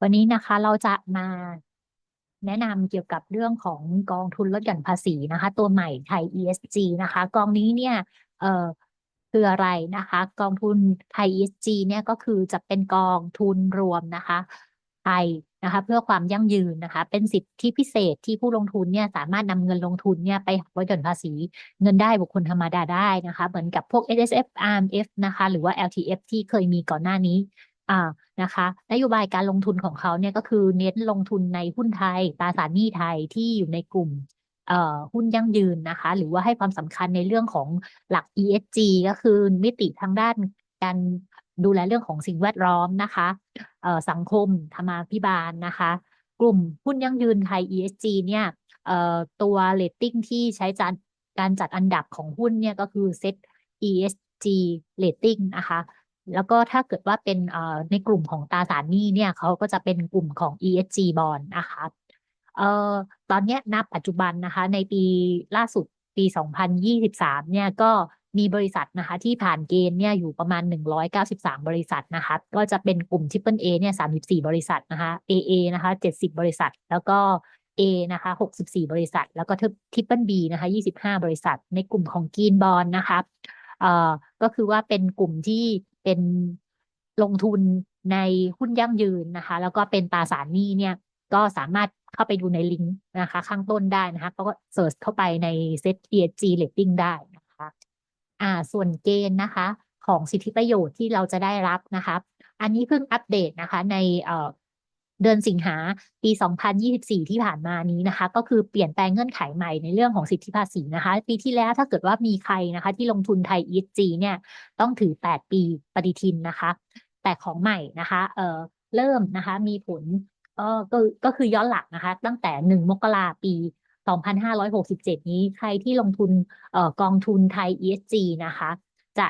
วันนี้นะคะเราจะมาแนะนำเกี่ยวกับเรื่องของกองทุนลดหย่อนภาษีนะคะ ตัวใหม่ไทย ESG นะคะ กองนี้เนี่ยเอ่อคืออะไรนะคะ กองทุนไทย ESG เนี่ยก็คือจะเป็นกองทุนรวมนะคะ ไทยนะคะเพื่อความยั่งยืนนะคะ เป็นสิทธิพิเศษที่ผู้ลงทุนเนี่ยสามารถนำเงินลงทุนเนี่ยไปหักลดหย่อนภาษีเงินได้บุคคลธรรมดาได้นะคะ เหมือนกับพวก S S F R M F นะคะ หรือว่า L T F ที่เคยมีก่อนหน้านี้อ่านะคะนโยบายการลงทุนของเขาเนี่ยก็คือเน้นลงทุนในหุ้นไทยตราสารหนี้ไทยที่อยู่ในกลุ่มเอ่อหุ้นยั่งยืนนะคะ หรือว่าให้ความสำคัญในเรื่องของหลัก ESG ก็คือมิติทางด้านการดูแลเรื่องของสิ่งแวดล้อมนะคะ สังคมธรรมาภิบาลนะคะ กลุ่มหุ้นยั่งยืนไทย ESG เนี่ยตัวเรตติ้งที่ใช้จัดการจัดอันดับของหุ้นเนี่ยก็คือ Set ESG Rating นะคะแล้วก็ถ้าเกิดว่าเป็นในกลุ่มของตราสารหนี้เนี่ยเขาก็จะเป็นกลุ่มของ ESG bond นะคะเอ่อตอนนี้ยณปัจจุบันนะคะในปีล่าสุดปี 2023 เนี่ยก็ มีบริษัทนะคะที่ผ่านเกณฑ์เนี่ยอยู่ประมาณ 193 บริษัทนะคะก็จะเป็นกลุ่ม Triple A เนี่ย34 บริษัทนะคะ AA นะคะ70 บริษัท แล้วก็ A นะคะ64 บริษัท แล้วก็ Triple B นะคะ25 บริษัท ในกลุ่มของ Green Bond นะคะเอ่อก็คือว่าเป็นกลุ่มที่เป็นลงทุนในหุ้นยั่งยืนนะคะ แล้วก็เป็นตราสารหนี้เนี่ยก็สามารถเข้าไปดูในลิงก์นะคะ ข้างต้นได้นะคะ ก็เสิร์ชเข้าไปใน Set ESG Rating ได้นะคะ อ่าส่วนเกณฑ์นะคะ ของสิทธิประโยชน์ที่เราจะได้รับนะคะ อันนี้เพิ่งอัปเดตนะคะในเอ่อเดือนสิงหาปี 2024 ที่ผ่านมานี้นะคะ ก็คือเปลี่ยนแปลงเงื่อนไขใหม่ในเรื่องของสิทธิภาษีนะคะ ปีที่แล้วถ้าเกิดว่ามีใครนะคะ ที่ลงทุนไทย ESG เนี่ยต้องถือ 8 ปีปฏิทินนะคะ แต่ของใหม่นะคะเอ่อเริ่มนะคะมีผลเออก็ก็คือย้อนหลังนะคะ ตั้งแต่ 1 มกราปี 2567 นี้ใครที่ลงทุนเอ่อกองทุนไทย ESG นะคะ จะ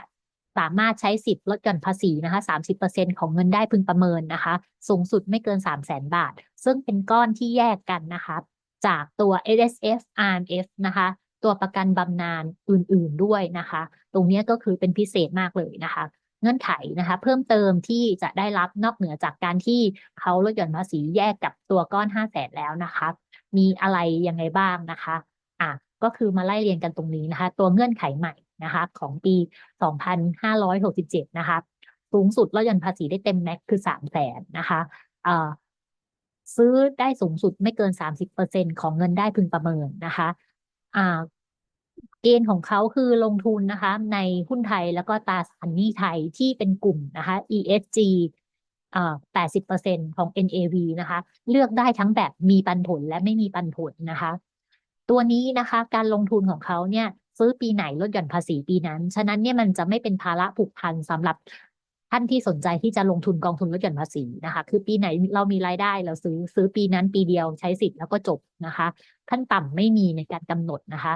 สามารถใช้สิทธิ์ลดหย่อนภาษีนะคะ 30%ของเงินได้พึงประเมินนะคะ สูงสุดไม่เกิน 3 0 0 0 0 0บาท ซึ่งเป็นก้อนที่แยกกันนะคะ จากตัว SSF RMF นะคะ ตัวประกันบำนาญอื่นๆด้วยนะคะ ตรงนี้ก็คือเป็นพิเศษมากเลยนะคะ เงื่อนไขนะคะ เพิ่มเติมที่จะได้รับนอกเหนือจากการที่เขาลดหย่อนภาษีแยกกับตัวก้อน5 0 0แสนแล้วนะคะ มีอะไรยังไงบ้างนะคะอะก็คือมาไล่เรียงกันตรงนี้นะคะ ตัวเงื่อนไขใหม่นะคะ ของปี 2567 นะคะสูงสุดลดหย่อนภาษีได้เต็มแม็กคือ3 0 0แสนนะคะเอ่อซื้อได้สูงสุดไม่เกิน 30%ของเงินได้พึงประเมินนะคะอ่า เกณฑ์ของเขาคือลงทุนนะคะ ในหุ้นไทยแล้วก็ตราสารหนี้ไทยที่เป็นกลุ่มนะคะ ESG อ่า80%ของ NAV นะคะ เลือกได้ทั้งแบบมีปันผลและไม่มีปันผลนะคะ ตัวนี้นะคะ การลงทุนของเขาเนี่ยซื้อปีไหนลดหย่อนภาษีปีนั้น ฉะนั้นเนี่ยมันจะไม่เป็นภาระผูกพันสำหรับท่านที่สนใจที่จะลงทุนกองทุนลดหย่อนภาษีนะคะ คือปีไหนเรามีรายได้เราซื้อซื้อปีนั้นปีเดียวใช้สิทธิ์แล้วก็จบนะคะ ขั้นต่ำไม่มีในการกำหนดนะคะ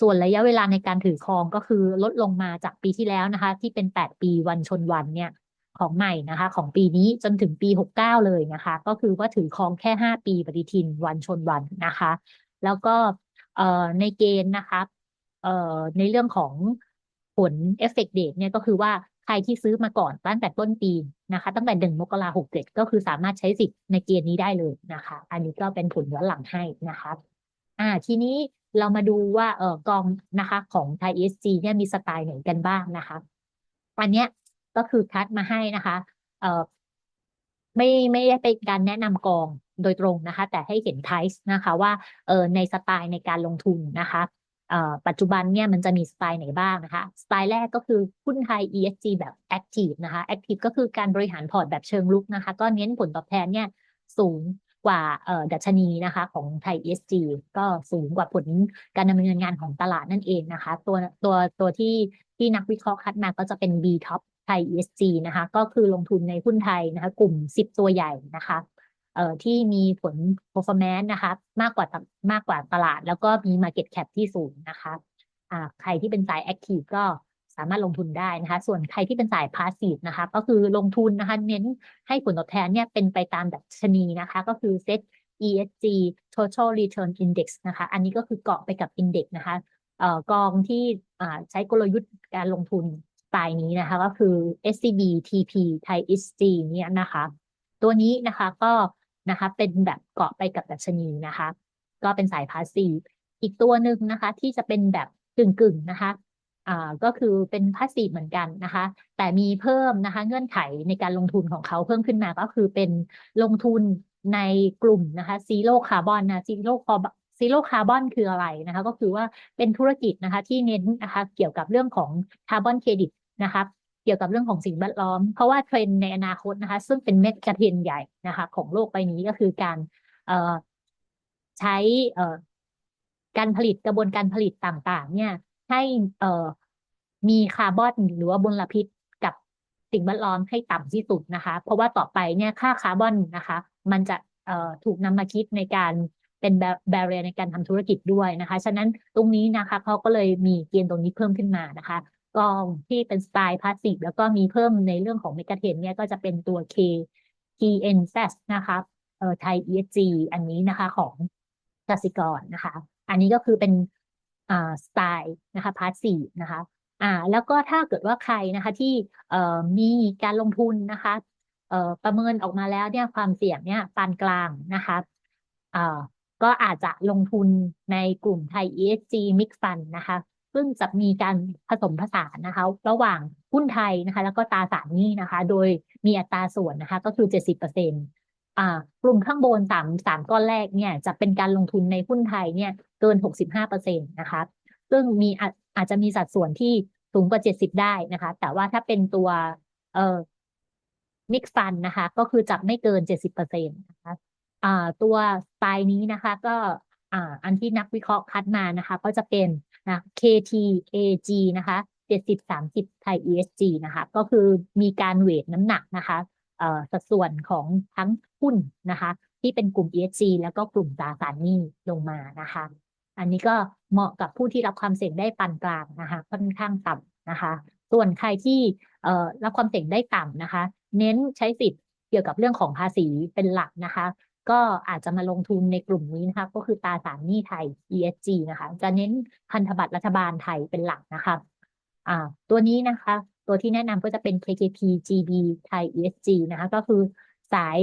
ส่วนระยะเวลาในการถือครองก็คือลดลงมาจากปีที่แล้วนะคะ ที่เป็น 8 ปีวันชนวันเนี่ยของใหม่นะคะ ของปีนี้จนถึงปี 69 เลยนะคะ ก็คือว่าถือครองแค่ 5 ปีปฏิทินวันชนวันนะคะ แล้วก็ในเกณฑ์นะคะในเรื่องของผลเอฟเฟกต์เดทเนี่ยก็คือว่าใครที่ซื้อมาก่อนตั้งแต่ต้นปีนะคะ ตั้งแต่หนึ่งมกราหกเจ็ดก็คือสามารถใช้สิทธิ์ในเกณฑ์นี้ได้เลยนะคะ อันนี้ก็เป็นผลย้อนหลังให้นะคะ อ่าทีนี้เรามาดูว่าเออกองนะคะของไทยเอสจีเนี่ยมีสไตล์ไหนกันบ้างนะคะอันเนี้ยก็คือคัดมาให้นะคะเออไม่ไม่ได้เป็นการแนะนำกองโดยตรงนะคะ แต่ให้เห็นไทป์นะคะว่าเออในสไตล์ในการลงทุนนะคะเออปัจจุบันเนี่ยมันจะมีสไตล์ไหนบ้างนะคะ สไตล์แรกก็คือหุ้นไทย ESG แบบ Active นะคะ Active ก็คือการบริหารพอร์ตแบบเชิงลุกนะคะ ก็เน้นผลตอบแทนเนี่ยสูง กว่าดัชนีนะคะของไทย ESG ก็สูงกว่าผลการดำเนินงานของตลาดนั่นเองนะคะ ตัวตัวตัวที่ที่นักวิเคราะห์คัดมาก็จะเป็น B Top ไทย ESG นะคะ ก็คือลงทุนในหุ้นไทยนะคะ กลุ่ม 10 ตัวใหญ่นะคะเอ่อที่มีผล performance นะคะมากกว่ามากกว่าตลาด แล้วก็มี market cap ที่สูงนะคะอ่าใครที่เป็นสาย active ก็ สามารถลงทุนได้นะคะ ส่วนใครที่เป็นสาย passive นะคะ ก็คือลงทุนนะคะเน้นให้ผลตอบแทนเนี่ยเป็นไปตามดัชนีนะคะ ก็คือ set ESG Total Return Index นะคะ อันนี้ก็คือเกาะไปกับ index นะคะเอ่อกองที่ใช้กลยุทธ์การลงทุนไตล์นี้นะคะ ก็คือ SCB TP Thai ESG เนี่ยนะคะ ตัวนี้นะคะก็นะคะเป็นแบบเกาะไปกับดัชนีนะคะ ก็เป็นสายพาสซีฟอีกตัวหนึ่งนะคะ ที่จะเป็นแบบกึ่งๆนะคะ ก็คือเป็นพาสซีฟเหมือนกันนะคะ แต่มีเพิ่มนะคะเงื่อนไขในการลงทุนของเขาเพิ่มขึ้นมาก็คือเป็นลงทุนในกลุ่มนะคะซีโร่คาร์บอนนะซีโร่คาร์บอนซีโร่คาร์บอนคืออะไรนะคะก็คือว่าเป็นธุรกิจนะคะที่เน้นนะคะเกี่ยวกับเรื่องของคาร์บอนเครดิตนะคะเกี่ยวกับเรื่องของสิ่งแวดล้อม เพราะว่าเทรนในอนาคตนะคะ ซึ่งเป็นเมกะเทรนใหญ่นะคะ ของโลกใบนี้ก็คือการเอ่อใช้เอ่อการผลิตกระบวนการผลิตต่างๆ เนี่ย ให้เอ่อมีคาร์บอนหรือว่ามลพิษกับสิ่งแวดล้อมให้ต่ำที่สุดนะคะ เพราะว่าต่อไปเนี่ยค่าคาร์บอนนะคะ มันจะเอ่อถูกนำมาคิดในการเป็นแบเรียในการทำธุรกิจด้วยนะคะ ฉะนั้นตรงนี้นะคะเขาก็เลยมีเกณฑ์ตรงนี้เพิ่มขึ้นมานะคะกองที่เป็นสไตล์พาสซีฟแล้วก็มีเพิ่มในเรื่องของเมกะเทนเนี่ยก็จะเป็นตัว K KNZ นะคะเอ่อไทย ESG อันนี้นะคะของกสิกรนะคะ อันนี้ก็คือเป็น อ่าสไตล์นะคะพาร์ทสซีฟนะคะอ่าแล้วก็ถ้าเกิดว่าใครนะคะที่เอ่อมีการลงทุนนะคะเอ่อประเมินออกมาแล้วเนี่ยความเสี่ยงเนี่ยปานกลางนะคะอ่าก็อาจจะลงทุนในกลุ่มไทย ESG Mix Fund นะคะ ซึ่งจะมีการผสมผสานนะคะ ระหว่างหุ้นไทยนะคะ แล้วก็ตราสารหนี้นะคะ โดยมีอัตราส่วนนะคะ ก็คือ 70%อ่า กลุ่มข้างบนสามสามก้อนแรกเนี่ยจะเป็นการลงทุนในหุ้นไทยเนี่ยเกิน 65%นะคะซึ่งมีอาจจะมีสัดส่วนที่สูงกว่า 70 ได้นะคะ แต่ว่าถ้าเป็นตัวเอ่อมิกฟันนะคะ ก็คือจะไม่เกิน 70%นะคะอ่าตัวสไตล์นี้นะคะ ก็อ่าอันที่นักวิเคราะห์คัดมานะคะ ก็จะเป็นนะ KTAG นะคะ 70 30 ไทย ESG นะคะ ก็คือมีการเวทน้ำหนักนะคะ สัดส่วนของทั้งหุ้นนะคะ ที่เป็นกลุ่ม ESG แล้วก็กลุ่มตราสารหนี้ลงมานะคะ อันนี้ก็เหมาะกับผู้ที่รับความเสี่ยงได้ปานกลางนะคะค่อนข้างต่ำนะคะ ส่วนใครที่รับความเสี่ยงได้ต่ำนะคะ เน้นใช้สิทธิ์เกี่ยวกับเรื่องของภาษีเป็นหลักนะคะ ก็อาจจะมาลงทุนในกลุ่มนี้นะคะ ก็คือตราสารหนี้ไทย ESG นะคะ จะเน้นพันธบัตรรัฐบาลไทยเป็นหลักนะคะตัวนี้นะคะ ตัวที่แนะนำก็จะเป็น KKP GB ไทย ESG นะคะ ก็คือสาย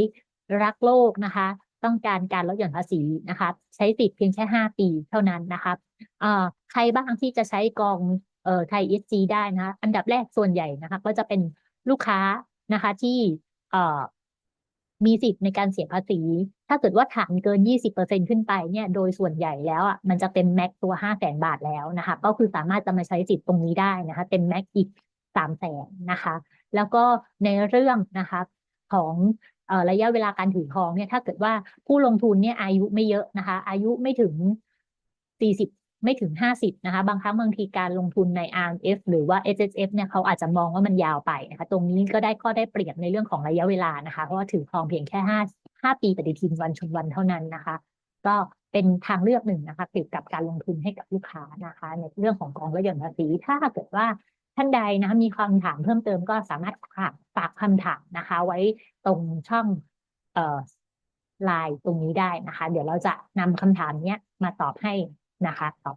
รักโลกนะคะ ต้องการการลดหย่อนภาษีนะคะ ใช้สิทธิ์เพียงแค่ 5 ปีเท่านั้นนะคะอ่าใครบ้างที่จะใช้กองเอ่อไทย ESG ได้นะคะ อันดับแรกส่วนใหญ่นะคะ ก็จะเป็นลูกค้านะคะที่เอ่อมีสิทธิ์ในการเสียภาษี ถ้าเกิดว่าฐานเกิน 20%ขึ้นไปเนี่ยโดยส่วนใหญ่แล้วอะมันจะเป็นแม็กตัว 5 0 0แสนบาทแล้วนะคะ ก็คือสามารถจะมาใช้สิทธิ์ตรงนี้ได้นะคะเป็นแม็กอีก 3 0 0แสนนะคะ แล้วก็ในเรื่องนะคะของระยะเวลาการถือครองเนี่ยถ้าเกิดว่าผู้ลงทุนเนี่ยอายุไม่เยอะนะคะ อายุไม่ถึง40ไม่ถึง50นะคะ บางครั้งบางทีการลงทุนใน RMF หรือว่า S S F เนี่ยเขาอาจจะมองว่ามันยาวไปนะคะ ตรงนี้ก็ได้ข้อได้เปรียบในเรื่องของระยะเวลานะคะ เพราะว่าถือครองเพียงแค่5 5ปีปฏิทินวันชนวันเท่านั้นนะคะ ก็เป็นทางเลือกหนึ่งนะคะเกี่ยวกับการลงทุนให้กับลูกค้านะคะ ในเรื่องของกองลดหย่อนภาษีถ้าเกิดว่า ท่านใดนะมีคำถามเพิ่มเติมก็สามารถฝากฝากคำถามนะคะ ไว้ตรงช่องเอ่อไลน์ตรงนี้ได้นะคะ เดี๋ยวเราจะนำคำถามเนี้ยมาตอบให้นะคะตอบ